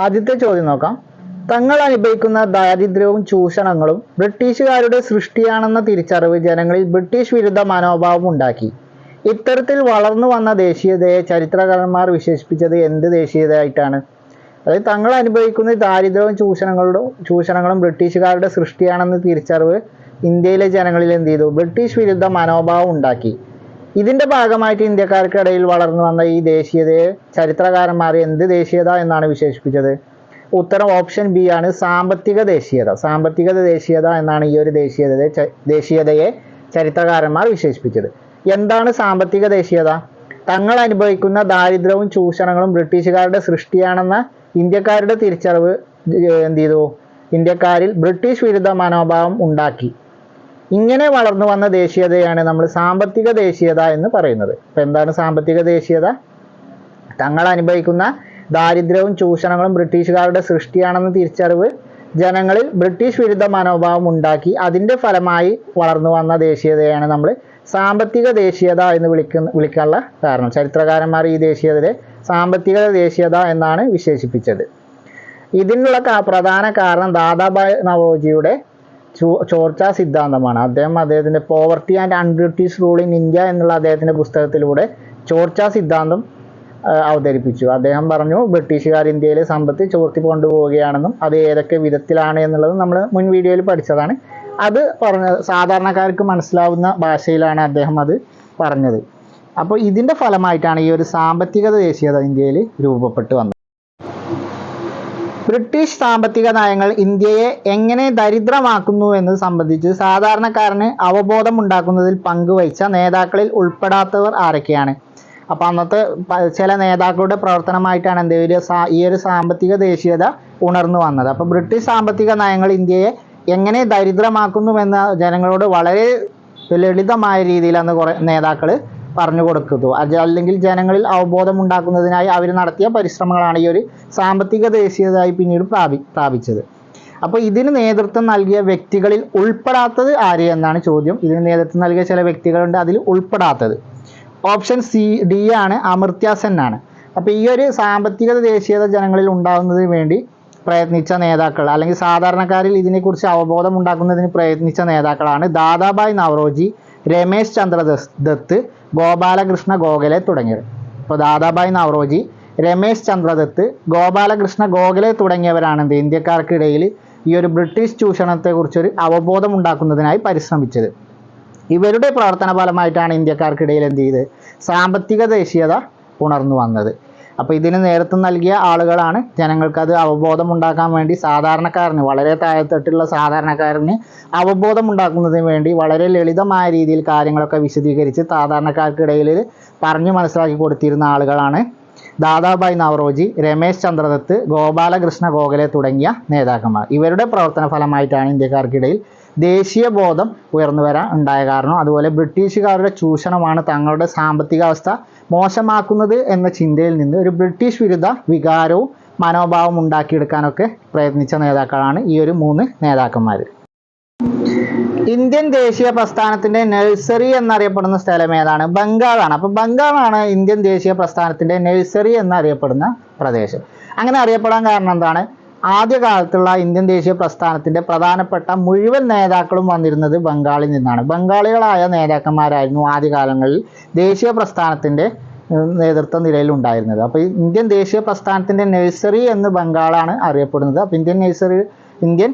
ആദ്യത്തെ ചോദ്യം നോക്കാം. തങ്ങൾ അനുഭവിക്കുന്ന ദാരിദ്ര്യവും ചൂഷണങ്ങളും ബ്രിട്ടീഷുകാരുടെ സൃഷ്ടിയാണെന്ന തിരിച്ചറിവ് ജനങ്ങളിൽ ബ്രിട്ടീഷ് വിരുദ്ധ മനോഭാവം ഉണ്ടാക്കി. ഇത്തരത്തിൽ വളർന്നു വന്ന ദേശീയതയെ ചരിത്രകാരന്മാർ വിശേഷിപ്പിച്ചത് എന്ത് ദേശീയതയായിട്ടാണ്? അതായത് തങ്ങൾ അനുഭവിക്കുന്ന ദാരിദ്ര്യവും ചൂഷണങ്ങളുടെ ചൂഷണങ്ങളും ബ്രിട്ടീഷുകാരുടെ സൃഷ്ടിയാണെന്ന തിരിച്ചറിവ് ഇന്ത്യയിലെ ജനങ്ങളിൽ എന്ത് ചെയ്തു? ബ്രിട്ടീഷ് വിരുദ്ധ മനോഭാവം ഉണ്ടാക്കി. ഇതിന്റെ ഭാഗമായിട്ട് ഇന്ത്യക്കാർക്കിടയിൽ വളർന്നു വന്ന ഈ ദേശീയതയെ ചരിത്രകാരന്മാർ എന്ത് ദേശീയത എന്നാണ് വിശേഷിപ്പിച്ചത്? ഉത്തരം ഓപ്ഷൻ ബി ആണ് സാമ്പത്തിക ദേശീയത. സാമ്പത്തിക ദേശീയത എന്നാണ് ഈ ഒരു ദേശീയതയെ ദേശീയതയെ ചരിത്രകാരന്മാർ വിശേഷിപ്പിച്ചത്. എന്താണ് സാമ്പത്തിക ദേശീയത? തങ്ങൾ അനുഭവിക്കുന്ന ദാരിദ്ര്യവും ചൂഷണങ്ങളും ബ്രിട്ടീഷുകാരുടെ സൃഷ്ടിയാണെന്ന ഇന്ത്യക്കാരുടെ തിരിച്ചറിവ് എന്ത് ചെയ്തു? ഇന്ത്യക്കാരിൽ ബ്രിട്ടീഷ് വിരുദ്ധ മനോഭാവം ഉണ്ടാക്കി. ഇങ്ങനെ വളർന്നു വന്ന ദേശീയതയാണ് നമ്മൾ സാമ്പത്തിക ദേശീയത എന്ന് പറയുന്നത്. ഇപ്പം എന്താണ് സാമ്പത്തിക ദേശീയത? തങ്ങൾ അനുഭവിക്കുന്ന ദാരിദ്ര്യവും ചൂഷണങ്ങളും ബ്രിട്ടീഷുകാരുടെ സൃഷ്ടിയാണെന്ന തിരിച്ചറിവ് ജനങ്ങളിൽ ബ്രിട്ടീഷ് വിരുദ്ധ മനോഭാവം ഉണ്ടാക്കി അതിന്റെ ഫലമായി വളർന്നു വന്ന ദേശീയതയാണ് നമ്മൾ സാമ്പത്തിക ദേശീയത എന്ന് വിളിക്കുന്ന വിളിക്കാനുള്ള കാരണം. ചരിത്രകാരന്മാർ ഈ ദേശീയതയെ സാമ്പത്തിക ദേശീയത എന്നാണ് വിശേഷിപ്പിച്ചത്. ഇതിനുള്ള പ്രധാന കാരണം ദാദാബായ് നവറോജിയുടെ ചോർച്ചാ സിദ്ധാന്തമാണ്. അദ്ദേഹം അദ്ദേഹത്തിന്റെ poverty and unBritish rule in India എന്നുള്ള അദ്ദേഹത്തിന്റെ പുസ്തകത്തിലൂടെ ചോർച്ച സിദ്ധാന്തം അവതരിപ്പിച്ചു. അദ്ദേഹം പറഞ്ഞു ബ്രിട്ടീഷുകാർ ഇന്ത്യയിലെ സമ്പത്ത് ചോർത്തി കൊണ്ടുപോവുകയാണെന്നും അത് ഏതൊക്കെ വിധത്തിലാണ് എന്നുള്ളത് നമ്മൾ മുൻ വീഡിയോയിൽ പഠിച്ചതാണ്. അത് പറഞ്ഞ സാധാരണക്കാർക്ക് മനസ്സിലാവുന്ന ഭാഷയിലാണ് അദ്ദേഹം അത് പറഞ്ഞത്. അപ്പോൾ ഇതിന്റെ ഫലമായിട്ടാണ് ഈ ഒരു സാമ്പത്തിക ദേശീയത ഇന്ത്യയിൽ രൂപപ്പെട്ടു വന്നത്. ബ്രിട്ടീഷ് സാമ്പത്തിക നയങ്ങൾ ഇന്ത്യയെ എങ്ങനെ ദരിദ്രമാക്കുന്നു എന്നത് സംബന്ധിച്ച് സാധാരണക്കാരന് അവബോധം ഉണ്ടാക്കുന്നതിൽ പങ്കുവഹിച്ച നേതാക്കളിൽ ഉൾപ്പെടാത്തവർ ആരൊക്കെയാണ്? അപ്പൊ അന്നത്തെ ചില നേതാക്കളുടെ പ്രവർത്തനമായിട്ടാണ് എന്ത് ഒരു ഈ ഒരു സാമ്പത്തിക ദേശീയത ഉണർന്നു വന്നത്. അപ്പൊ ബ്രിട്ടീഷ് സാമ്പത്തിക നയങ്ങൾ ഇന്ത്യയെ എങ്ങനെ ദരിദ്രമാക്കുന്നുവെന്ന് ജനങ്ങളോട് വളരെ ലളിതമായ രീതിയിൽ അന്ന് കുറെ നേതാക്കൾ പറഞ്ഞു കൊടുക്കുന്നു. അത് അല്ലെങ്കിൽ ജനങ്ങളിൽ അവബോധം ഉണ്ടാക്കുന്നതിനായി അവർ നടത്തിയ പരിശ്രമങ്ങളാണ് ഈ ഒരു സാമ്പത്തിക ദേശീയതയായി പിന്നീട് പ്രാപി പ്രാപിച്ചത്. അപ്പോൾ ഇതിന് നേതൃത്വം നൽകിയ വ്യക്തികളിൽ ഉൾപ്പെടാത്തത് ആര് എന്നാണ് ചോദ്യം. ഇതിന് നേതൃത്വം നൽകിയ ചില വ്യക്തികളുണ്ട് അതിൽ ഉൾപ്പെടാത്തത്. ഓപ്ഷൻ സി ഡി ആണ് അമൃത്യാസൻ സെൻ ആണ്. അപ്പോൾ ഈ ഒരു സാമ്പത്തിക ദേശീയത ജനങ്ങളിൽ ഉണ്ടാകുന്നതിന് വേണ്ടി പ്രയത്നിച്ച നേതാക്കൾ അല്ലെങ്കിൽ സാധാരണക്കാരിൽ ഇതിനെക്കുറിച്ച് അവബോധം ഉണ്ടാക്കുന്നതിന് പ്രയത്നിച്ച നേതാക്കളാണ് ദാദാബായ് നവറോജി രമേശ് ചന്ദ്ര ദത്ത് ഗോപാലകൃഷ്ണ ഗോഖലെ തുടങ്ങിയവർ. അപ്പോൾ ദാദാബായ് നവറോജി രമേശ് ചന്ദ്ര ദത്ത് ഗോപാലകൃഷ്ണ ഗോഖലെ തുടങ്ങിയവരാണ് എന്ത് ഇന്ത്യക്കാർക്കിടയിൽ ഈ ഒരു ബ്രിട്ടീഷ് ചൂഷണത്തെക്കുറിച്ചൊരു അവബോധം ഉണ്ടാക്കുന്നതിനായി പരിശ്രമിച്ചത്. ഇവരുടെ പ്രവർത്തന ഫലമായിട്ടാണ് ഇന്ത്യക്കാർക്കിടയിൽ എന്ത് ചെയ്ത്? സാമ്പത്തിക ദേശീയത ഉണർന്നു വന്നത്. അപ്പോൾ ഇതിന് നേതൃത്വം നൽകിയ ആളുകളാണ് ജനങ്ങൾക്ക് അത് അവബോധം ഉണ്ടാക്കാൻ വേണ്ടി സാധാരണക്കാരന് വളരെ താഴെത്തട്ടുള്ള സാധാരണക്കാരന് അവബോധം ഉണ്ടാക്കുന്നതിന് വേണ്ടി വളരെ ലളിതമായ രീതിയിൽ കാര്യങ്ങളൊക്കെ വിശദീകരിച്ച് സാധാരണക്കാർക്കിടയിൽ പറഞ്ഞു മനസ്സിലാക്കി കൊടുത്തിരുന്ന ആളുകളാണ് ദാദാഭായ് നവറോജി രമേശ് ചന്ദ്രദത്ത് ഗോപാലകൃഷ്ണ ഗോഖലെ തുടങ്ങിയ നേതാക്കന്മാർ. ഇവരുടെ പ്രവർത്തന ഫലമായിട്ടാണ് ഇന്ത്യക്കാർക്കിടയിൽ ദേശീയ ബോധം ഉയർന്നു വരാൻ ഉണ്ടായ കാരണം. അതുപോലെ ബ്രിട്ടീഷുകാരുടെ ചൂഷണമാണ് തങ്ങളുടെ സാമ്പത്തിക അവസ്ഥ മോശമാക്കുന്നത് എന്ന ചിന്തയിൽ നിന്ന് ഒരു ബ്രിട്ടീഷ് വിരുദ്ധ വികാരവും മനോഭാവം ഉണ്ടാക്കിയെടുക്കാനൊക്കെ പ്രയത്നിച്ച നേതാക്കളാണ് ഈ ഒരു മൂന്ന് നേതാക്കന്മാർ ഇന്ത്യൻ ദേശീയ പ്രസ്ഥാനത്തിന്റെ നഴ്സറി എന്നറിയപ്പെടുന്ന സ്ഥലം ഏതാണ്? ബംഗാളാണ്. അപ്പൊ ബംഗാളാണ് ഇന്ത്യൻ ദേശീയ പ്രസ്ഥാനത്തിന്റെ നഴ്സറി എന്നറിയപ്പെടുന്ന പ്രദേശം. അങ്ങനെ അറിയപ്പെടാൻ കാരണം എന്താണ്? ആദ്യകാലത്തുള്ള ഇന്ത്യൻ ദേശീയ പ്രസ്ഥാനത്തിന്റെ പ്രധാനപ്പെട്ട മുഴുവൻ നേതാക്കളും വന്നിരുന്നത് ബംഗാളിൽ നിന്നാണ്. ബംഗാളികളായ നേതാക്കന്മാരായിരുന്നു ആദ്യകാലങ്ങളിൽ ദേശീയ പ്രസ്ഥാനത്തിന്റെ ഏഹ്, നേതൃത്വ നിലയിൽ ഉണ്ടായിരുന്നത്. അപ്പോൾ ഇന്ത്യൻ ദേശീയ പ്രസ്ഥാനത്തിന്റെ നഴ്സറി എന്ന് ബംഗാളാണ് അറിയപ്പെടുന്നത്. അപ്പോൾ ഇന്ത്യൻ നഴ്സറി ഇന്ത്യൻ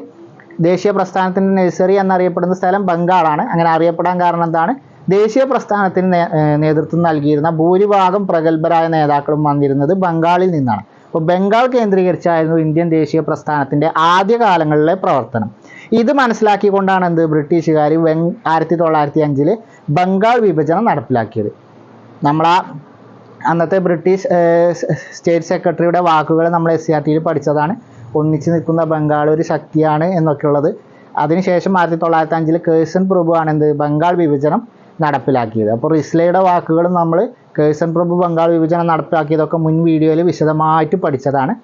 ദേശീയ പ്രസ്ഥാനത്തിന്റെ നഴ്സറി എന്നറിയപ്പെടുന്ന സ്ഥലം ബംഗാളാണ്. അങ്ങനെ അറിയപ്പെടാൻ കാരണം എന്താണ്? ദേശീയ പ്രസ്ഥാനത്തിന് നേതൃത്വം നൽകിയിരുന്ന ഭൂരിഭാഗം പ്രഗത്ഭരായ നേതാക്കളും വന്നിരുന്നത് ബംഗാളിൽ നിന്നാണ്. അപ്പോൾ ബംഗാൾ കേന്ദ്രീകരിച്ചായിരുന്നു ഇന്ത്യൻ ദേശീയ പ്രസ്ഥാനത്തിന്റെ ആദ്യകാലങ്ങളിലെ പ്രവർത്തനം. ഇത് മനസ്സിലാക്കിക്കൊണ്ടാണ് എന്ത് ബ്രിട്ടീഷുകാർ വെങ് ആയിരത്തി തൊള്ളായിരത്തി അഞ്ചിൽ ബംഗാൾ വിഭജനം നടപ്പിലാക്കിയത്. നമ്മളാ അന്നത്തെ ബ്രിട്ടീഷ് സ്റ്റേറ്റ് സെക്രട്ടറിയുടെ വാക്കുകൾ നമ്മൾ എസ് സി ആർ ടിയിൽ പഠിച്ചതാണ്. ഒന്നിച്ച് നിൽക്കുന്ന ബംഗാൾ ഒരു ശക്തിയാണ് എന്നൊക്കെയുള്ളത്. അതിനുശേഷം ആയിരത്തി തൊള്ളായിരത്തി അഞ്ചിൽ കേഴ്സൺ പ്രഭുവാണ് എന്ത്? ബംഗാൾ വിഭജനം നടപ്പിലാക്കിയത്. അപ്പോൾ റിസ്ലയുടെ വാക്കുകളും നമ്മൾ കേഴ്സൺ പ്രഭു ബംഗാൾ വിഭജനം നടപ്പാക്കിയതൊക്കെ മുൻ വീഡിയോയിൽ വിശദമായിട്ട് പഠിച്ചതാണ്.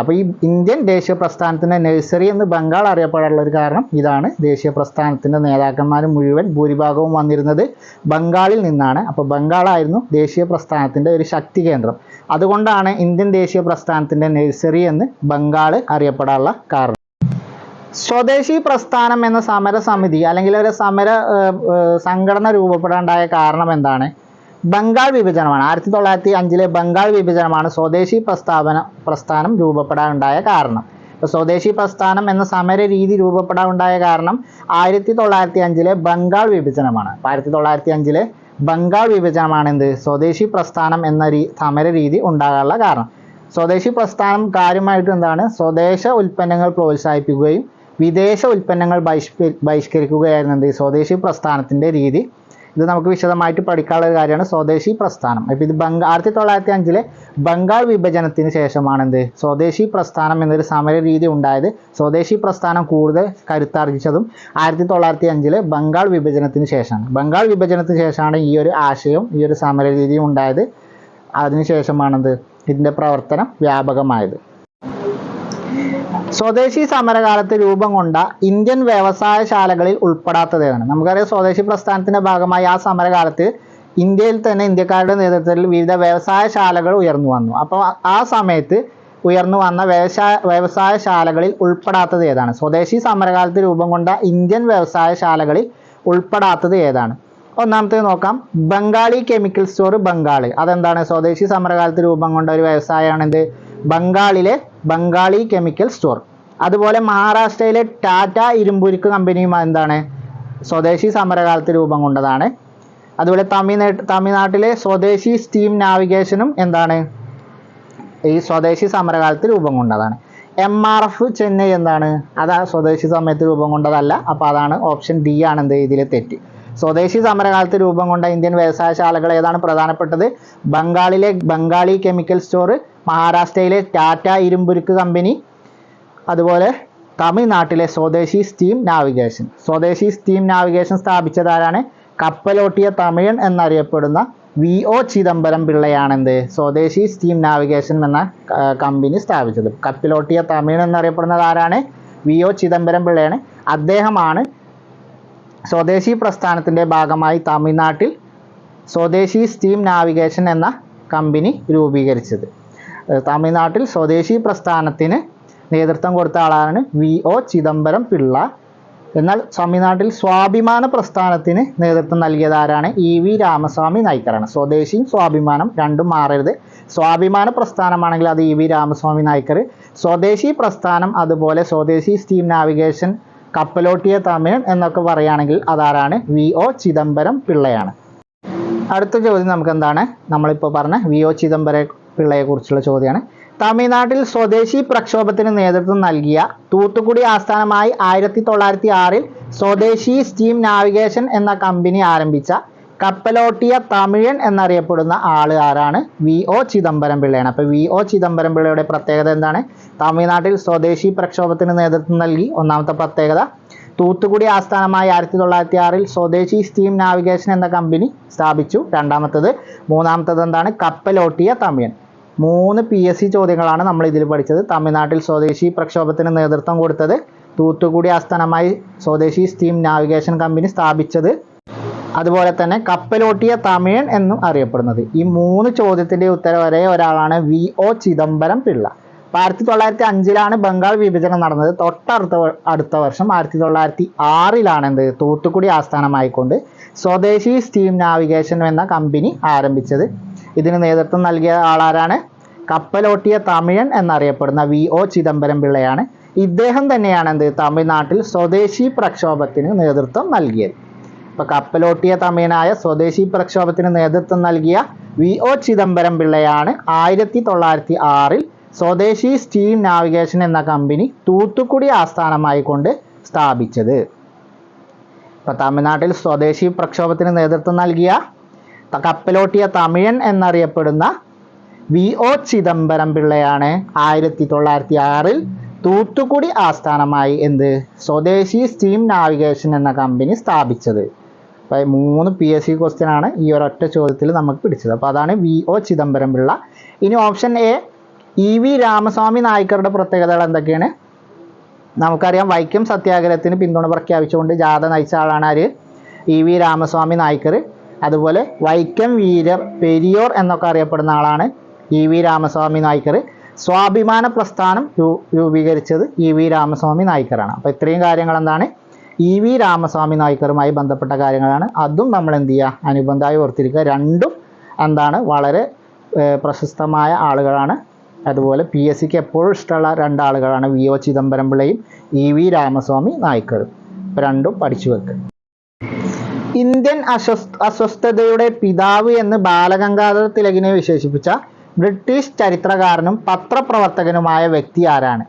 അപ്പോൾ ഈ ഇന്ത്യൻ ദേശീയ പ്രസ്ഥാനത്തിന്റെ നഴ്സറി എന്ന് ബംഗാൾ അറിയപ്പെടാനുള്ള ഒരു കാരണം ഇതാണ്. ദേശീയ പ്രസ്ഥാനത്തിന്റെ നേതാക്കന്മാർ മുഴുവൻ ഭൂരിഭാഗവും വന്നിരുന്നത് ബംഗാളിൽ നിന്നാണ്. അപ്പോൾ ബംഗാളായിരുന്നു ദേശീയ പ്രസ്ഥാനത്തിന്റെ ഒരു ശക്തി കേന്ദ്രം. അതുകൊണ്ടാണ് ഇന്ത്യൻ ദേശീയ പ്രസ്ഥാനത്തിന്റെ നഴ്സറി എന്ന് ബംഗാൾ അറിയപ്പെടാനുള്ള കാരണം. സ്വദേശി പ്രസ്ഥാനം എന്ന സമര സമിതി അല്ലെങ്കിൽ ഒരു സമര സംഘടന രൂപപ്പെടാനുണ്ടായ കാരണം എന്താണ്? ബംഗാൾ വിഭജനമാണ്. ആയിരത്തി തൊള്ളായിരത്തി അഞ്ചിലെ ബംഗാൾ വിഭജനമാണ് സ്വദേശി പ്രസ്താവന പ്രസ്ഥാനം രൂപപ്പെടാനുണ്ടായ കാരണം. ഇപ്പോൾ സ്വദേശി പ്രസ്ഥാനം എന്ന സമര രീതി രൂപപ്പെടാനുണ്ടായ കാരണം ആയിരത്തി തൊള്ളായിരത്തി അഞ്ചിലെ ബംഗാൾ വിഭജനമാണ്. ആയിരത്തി തൊള്ളായിരത്തി അഞ്ചിലെ ബംഗാൾ വിഭജനമാണ് എന്ത്? സ്വദേശി പ്രസ്ഥാനം എന്ന രീ സമര രീതി ഉണ്ടാകാനുള്ള കാരണം. സ്വദേശി പ്രസ്ഥാനം കാര്യമായിട്ട് എന്താണ്? സ്വദേശ ഉൽപ്പന്നങ്ങൾ പ്രോത്സാഹിപ്പിക്കുകയും വിദേശ ഉൽപ്പന്നങ്ങൾ ബഹിഷ്കരി ബഹിഷ്കരിക്കുകയായിരുന്നു എന്ത്? സ്വദേശി പ്രസ്ഥാനത്തിന്റെ രീതി ഇത് നമുക്ക് വിശദമായിട്ട് പഠിക്കാനുള്ള ഒരു കാര്യമാണ് സ്വദേശി പ്രസ്ഥാനം. അപ്പോൾ ഇത് ബംഗാൾ ആയിരത്തി തൊള്ളായിരത്തി അഞ്ചിലെ ബംഗാൾ വിഭജനത്തിന് ശേഷമാണ് എന്ത് സ്വദേശി പ്രസ്ഥാനം എന്നൊരു സമര രീതി ഉണ്ടായത് സ്വദേശി പ്രസ്ഥാനം കൂടുതൽ കരുത്താർജിച്ചതും ആയിരത്തി തൊള്ളായിരത്തി അഞ്ചിലെ ബംഗാൾ വിഭജനത്തിന് ശേഷമാണ്. ബംഗാൾ വിഭജനത്തിന് ശേഷമാണ് ഈ ഒരു ആശയവും ഈ ഒരു സമര രീതിയും ഉണ്ടായത്. അതിനുശേഷമാണെന്ത് ഇതിന്റെ പ്രവർത്തനം വ്യാപകമായത്. സ്വദേശി സമരകാലത്ത് രൂപം കൊണ്ട ഇന്ത്യൻ വ്യവസായശാലകളിൽ ഉൾപ്പെടാത്തതാണ്. നമുക്കറിയാം സ്വദേശി പ്രസ്ഥാനത്തിന്റെ ഭാഗമായി ആ സമരകാലത്ത് ഇന്ത്യയിൽ തന്നെ ഇന്ത്യക്കാരുടെ നേതൃത്വത്തിൽ വിവിധ വ്യവസായശാലകൾ ഉയർന്നു വന്നു. അപ്പോൾ ആ- സമയത്ത് ഉയർന്നു വന്ന വ്യവസായ വ്യവസായശാലകളിൽ ഉൾപ്പെടാത്തത് ഏതാണ്? സ്വദേശി സമരകാലത്ത് രൂപം കൊണ്ട ഇന്ത്യൻ വ്യവസായശാലകളിൽ ഉൾപ്പെടാത്തത് ഏതാണ്? ഒന്നാമത്തേത് നോക്കാം. ബംഗാളി കെമിക്കൽ സ്റ്റോർ ബംഗാൾ അതെന്താണ്? സ്വദേശി സമരകാലത്ത് രൂപം കൊണ്ട ഒരു വ്യവസായമാണ് എന്ത് ബംഗാളിലെ ബംഗാളി കെമിക്കൽ സ്റ്റോർ. അതുപോലെ മഹാരാഷ്ട്രയിലെ ടാറ്റ ഇരുമ്പുരുക്ക് കമ്പനിയും എന്താണ്? സ്വദേശി സമരകാലത്ത് രൂപം കൊണ്ടതാണ്. അതുപോലെ തമിഴ്നാട്ട് തമിഴ്നാട്ടിലെ സ്വദേശി സ്റ്റീം നാവിഗേഷനും എന്താണ്? ഈ സ്വദേശി സമരകാലത്ത് രൂപം കൊണ്ടതാണ്. എം ആർ എഫ് ചെന്നൈ എന്താണ്? അത് സ്വദേശി സമയത്ത് രൂപം കൊണ്ടതല്ല. അപ്പോൾ അതാണ് ഓപ്ഷൻ ഡി ആണ് എന്ത് ഇതിലെ തെറ്റ്. സ്വദേശി സമരകാലത്ത് രൂപം കൊണ്ട ഇന്ത്യൻ വ്യവസായശാലകൾ ഏതാണ് പ്രധാനപ്പെട്ടത്? ബംഗാളിലെ ബംഗാളി കെമിക്കൽ സ്റ്റോർ മഹാരാഷ്ട്രയിലെ ടാറ്റ ഇരുമ്പുരുക്ക് കമ്പനി അതുപോലെ തമിഴ്നാട്ടിലെ Swadeshi steam navigation. Swadeshi steam navigation സ്ഥാപിച്ചതാരാണ്? കപ്പലോട്ടിയ തമിഴൻ എന്നറിയപ്പെടുന്ന വി ഒ ചിദംബരം പിള്ളയാണെന്ത്? സ്വദേശി സ്റ്റീം നാവിഗേഷൻ എന്ന കമ്പനി സ്ഥാപിച്ചത്. കപ്പലോട്ടിയ തമിഴൻ എന്നറിയപ്പെടുന്നത് ആരാണ്? വി ഒ ചിദംബരം പിള്ളയാണ്. അദ്ദേഹമാണ് സ്വദേശി പ്രസ്ഥാനത്തിന്റെ ഭാഗമായി തമിഴ്നാട്ടിൽ സ്വദേശി സ്റ്റീം നാവിഗേഷൻ എന്ന കമ്പനി രൂപീകരിച്ചത്. തമിഴ്നാട്ടിൽ സ്വദേശി പ്രസ്ഥാനത്തിന് നേതൃത്വം കൊടുത്ത ആളാണ് വി ഒ ചിദംബരം പിള്ള. എന്നാൽ തമിഴ്നാട്ടിൽ സ്വാഭിമാന പ്രസ്ഥാനത്തിന് നേതൃത്വം നൽകിയത് ആരാണ്? ഇ വി രാമസ്വാമി നായ്ക്കറാണ് സ്വദേശിയും സ്വാഭിമാനം രണ്ടും മാറരുത്. സ്വാഭിമാന പ്രസ്ഥാനമാണെങ്കിൽ അത് ഇ വി രാമസ്വാമി നായ്ക്കർ. സ്വദേശി പ്രസ്ഥാനം അതുപോലെ സ്വദേശി സ്റ്റീം നാവിഗേഷൻ കപ്പലോട്ടിയ തമിഴൻ എന്നൊക്കെ പറയുകയാണെങ്കിൽ അതാരാണ്? വി ഒ ചിദംബരം പിള്ളയാണ്. അടുത്ത ചോദ്യം നമുക്ക് എന്താണ്? നമ്മളിപ്പോൾ പറഞ്ഞ വി ഒ ചിദംബര പിള്ളയെ കുറിച്ചുള്ള ചോദ്യമാണ്. തമിഴ്നാട്ടിൽ സ്വദേശി പ്രക്ഷോഭത്തിന് നേതൃത്വം നൽകിയ തൂത്തുക്കുടി ആസ്ഥാനമായി ആയിരത്തി തൊള്ളായിരത്തി ആറിൽ സ്വദേശി സ്റ്റീം നാവിഗേഷൻ എന്ന കമ്പനി ആരംഭിച്ച കപ്പലോട്ടിയ തമിഴൻ എന്നറിയപ്പെടുന്ന ആൾ ആരാണ്? വി. ഒ. ചിദംബരം പിള്ളയാണ്. അപ്പോൾ വി. ഒ. ചിദംബരം പിള്ളയുടെ പ്രത്യേകത എന്താണ്? തമിഴ്നാട്ടിൽ സ്വദേശി പ്രക്ഷോഭത്തിന് നേതൃത്വം നൽകി. ഒന്നാമത്തെ പ്രത്യേകത തൂത്തുക്കുടി ആസ്ഥാനമായി ആയിരത്തി തൊള്ളായിരത്തി ആറിൽ സ്വദേശി സ്റ്റീം നാവിഗേഷൻ എന്ന കമ്പനി സ്ഥാപിച്ചു. രണ്ടാമത്തത് മൂന്നാമത്തത് എന്താണ്? കപ്പലോട്ടിയ തമിഴൻ. മൂന്ന് പി എസ് സി ചോദ്യങ്ങളാണ് നമ്മൾ ഇതിൽ പഠിച്ചത്. തമിഴ്നാട്ടിൽ സ്വദേശി പ്രക്ഷോഭത്തിന് നേതൃത്വം കൊടുത്തത് തൂത്തുക്കുടി ആസ്ഥാനമായി സ്വദേശി സ്റ്റീം നാവിഗേഷൻ കമ്പനി സ്ഥാപിച്ചത്. അതുപോലെ തന്നെ കപ്പലോട്ടിയ തമിഴൻ എന്നും അറിയപ്പെടുന്നത്. ഈ മൂന്ന് ചോദ്യത്തിന്റെ ഉത്തരം ഒരേ ഒരാളാണ് വി ഒ ചിദംബരം പിള്ള. അപ്പോൾ ആയിരത്തി തൊള്ളായിരത്തി അഞ്ചിലാണ് ബംഗാൾ വിഭജനം നടന്നത്. തൊട്ടടുത്ത അടുത്ത വർഷം ആയിരത്തി തൊള്ളായിരത്തി ആറിലാണ് എന്ത് തൂത്തുക്കുടി ആസ്ഥാനമായിക്കൊണ്ട് സ്വദേശി സ്റ്റീം നാവിഗേഷൻ എന്ന കമ്പനി ആരംഭിച്ചത്. ഇതിന് നേതൃത്വം നൽകിയ ആളാരാണ്? കപ്പലോട്ടിയ തമിഴൻ എന്നറിയപ്പെടുന്ന വി. ഒ. ചിദംബരം പിള്ളയാണ്. ഇദ്ദേഹം തന്നെയാണ് എന്ത് തമിഴ്നാട്ടിൽ സ്വദേശി പ്രക്ഷോഭത്തിന് നേതൃത്വം നൽകിയത്. ഇപ്പൊ കപ്പലോട്ടിയ തമിഴനായ സ്വദേശി പ്രക്ഷോഭത്തിന് നേതൃത്വം നൽകിയ വി. ഒ. ചിദംബരം പിള്ളയാണ് ആയിരത്തി തൊള്ളായിരത്തി ആറിൽ സ്വദേശി സ്റ്റീം നാവിഗേഷൻ എന്ന കമ്പനി തൂത്തുക്കുടി ആസ്ഥാനമായി കൊണ്ട് സ്ഥാപിച്ചത്. ഇപ്പൊ തമിഴ്നാട്ടിൽ സ്വദേശി പ്രക്ഷോഭത്തിന് നേതൃത്വം നൽകിയ കപ്പലോട്ടിയ തമിഴൻ എന്നറിയപ്പെടുന്ന വി ഒ ചിദംബരം പിള്ളയാണ്. ആയിരത്തി തൊള്ളായിരത്തി ആറിൽ തൂത്തുക്കുടി ആസ്ഥാനമായി എന്ത്? സ്വദേശി സ്റ്റീം നാവിഗേഷൻ എന്ന കമ്പനി സ്ഥാപിച്ചത്. അപ്പോൾ മൂന്ന് പി എസ് സി ക്വസ്റ്റ്യൻ ആണ് ഈ ഒരൊറ്റ ചോദ്യത്തിൽ നമുക്ക് പിടിച്ചത്. അപ്പോൾ അതാണ് വി ഒ ചിദംബരം പിള്ള. ഇനി option A E V Ramaswamy നായ്ക്കറുടെ പ്രത്യേകതകൾ എന്തൊക്കെയാണ്? നമുക്കറിയാം വൈക്കം സത്യാഗ്രഹത്തിന് പിന്തുണ പ്രഖ്യാപിച്ചുകൊണ്ട് ജാഥ നയിച്ച ആളാണ് ആര്? E V Ramaswamy Naicker. അതുപോലെ വൈക്കം വീരർ പെരിയോർ എന്നൊക്കെ അറിയപ്പെടുന്ന ആളാണ് ഇ വി രാമസ്വാമി നായ്ക്കർ. സ്വാഭിമാന പ്രസ്ഥാനം രൂപീകരിച്ചത് ഇ വി രാമസ്വാമി നായ്ക്കറാണ്. അപ്പോൾ ഇത്രയും കാര്യങ്ങൾ എന്താണ്? ഇ വി രാമസ്വാമി നായ്ക്കറുമായി ബന്ധപ്പെട്ട കാര്യങ്ങളാണ്. അതും നമ്മൾ എന്ത് ചെയ്യുക? അനുബന്ധമായി ഓർത്തിരിക്കുക. രണ്ടും എന്താണ്? വളരെ പ്രശസ്തമായ ആളുകളാണ്. അതുപോലെ പി എസ് സിക്ക് എപ്പോഴും ഇഷ്ടമുള്ള രണ്ടാളുകളാണ് വി ഒ ചിദംബരം പിള്ളയും ഇ വി രാമസ്വാമി നായ്ക്കറും. രണ്ടും പഠിച്ചു വെക്കുക ഇന്ത്യൻ അസ്വസ്ഥ അസ്വസ്ഥതയുടെ പിതാവ് എന്ന് ബാലഗംഗാധര തിലകിനെ വിശേഷിപ്പിച്ച ബ്രിട്ടീഷ് ചരിത്രകാരനും പത്രപ്രവർത്തകനുമായ വ്യക്തി ആരാണ്?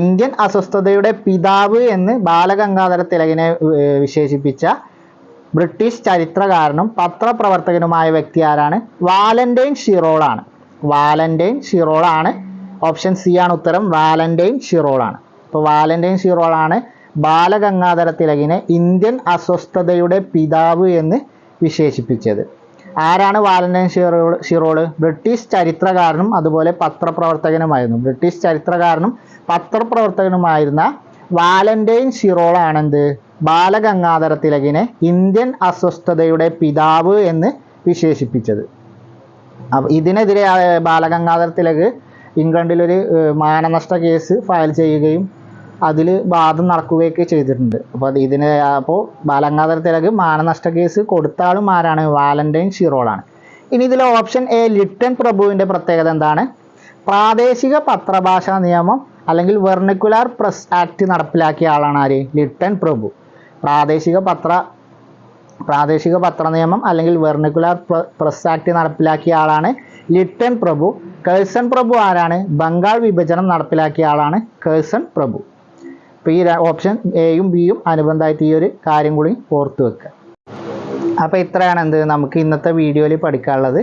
ഇന്ത്യൻ അസ്വസ്ഥതയുടെ പിതാവ് എന്ന് ബാലഗംഗാധര തിലകിനെ വിശേഷിപ്പിച്ച ബ്രിട്ടീഷ് ചരിത്രകാരനും പത്രപ്രവർത്തകനുമായ വ്യക്തി ആരാണ്? വാലന്റൈൻ ഷിറോളാണ് വാലന്റൈൻ ഷിറോളാണ് ഓപ്ഷൻ സി ആണ് ഉത്തരം. വാലന്റൈൻ ഷിറോളാണ് അപ്പോൾ വാലന്റൈൻ ഷിറോളാണ് ബാലഗംഗാധര തിലകിനെ ഇന്ത്യൻ അസ്വസ്ഥതയുടെ പിതാവ് എന്ന് വിശേഷിപ്പിച്ചത്. ആരാണ് വാലന്റൈൻ ഷിറോൾ ഷിറോൾ? ബ്രിട്ടീഷ് ചരിത്രകാരനും അതുപോലെ പത്രപ്രവർത്തകനുമായിരുന്നു. ബ്രിട്ടീഷ് ചരിത്രകാരനും പത്രപ്രവർത്തകനുമായിരുന്ന വാലന്റൈൻ ഷിറോളാണെന്ത്? ബാലഗംഗാധര തിലകിനെ ഇന്ത്യൻ അസ്വസ്ഥതയുടെ പിതാവ് എന്ന് വിശേഷിപ്പിച്ചത്. ഇതിനെതിരെ ബാലഗംഗാധര തിലക് ഇംഗ്ലണ്ടിലൊരു മാനനഷ്ട കേസ് ഫയൽ ചെയ്യുകയും അതിൽ വാദം നടക്കുകയൊക്കെ ചെയ്തിട്ടുണ്ട്. അപ്പോൾ അത് ഇതിന് അപ്പോൾ ബാലഗംഗാധര തിലക് മാനനഷ്ട കേസ് കൊടുത്ത ആളും ആരാണ്? വാലന്റൈൻ ഷിറോളാണ്. ഇനി ഇതിലെ ഓപ്ഷൻ എ ലിട്ടൻ പ്രഭുവിന്റെ പ്രത്യേകത എന്താണ്? പ്രാദേശിക പത്രഭാഷാ നിയമം അല്ലെങ്കിൽ വെർണിക്കുലാർ പ്രസ് ആക്ട് നടപ്പിലാക്കിയ ആളാണ് ആര്? ലിട്ടൻ പ്രഭു. പ്രാദേശിക പത്ര പ്രാദേശിക പത്ര നിയമം അല്ലെങ്കിൽ വെർണിക്കുലാർ പ്രസ് ആക്ട് നടപ്പിലാക്കിയ ആളാണ് ലിട്ടൻ പ്രഭു. കേഴ്സൺ പ്രഭു ആരാണ്? ബംഗാൾ വിഭജനം നടപ്പിലാക്കിയ ആളാണ് കേഴ്സൺ പ്രഭു. അപ്പോൾ ഈ ഓപ്ഷൻ എയും ബിയും അനുബന്ധമായിട്ട് ഈ ഒരു കാര്യം കൂടി ഓർത്ത് വെക്കുക അപ്പോൾ ഇത്രയാണ് എന്ത് നമുക്ക് ഇന്നത്തെ വീഡിയോയിൽ പഠിക്കാനുള്ളത്.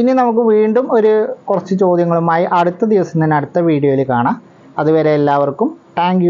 ഇനി നമുക്ക് വീണ്ടും ഒരു കുറച്ച് ചോദ്യങ്ങളുമായി അടുത്ത ദിവസം തന്നെ അടുത്ത വീഡിയോയിൽ കാണാം. അതുവരെ എല്ലാവർക്കും താങ്ക്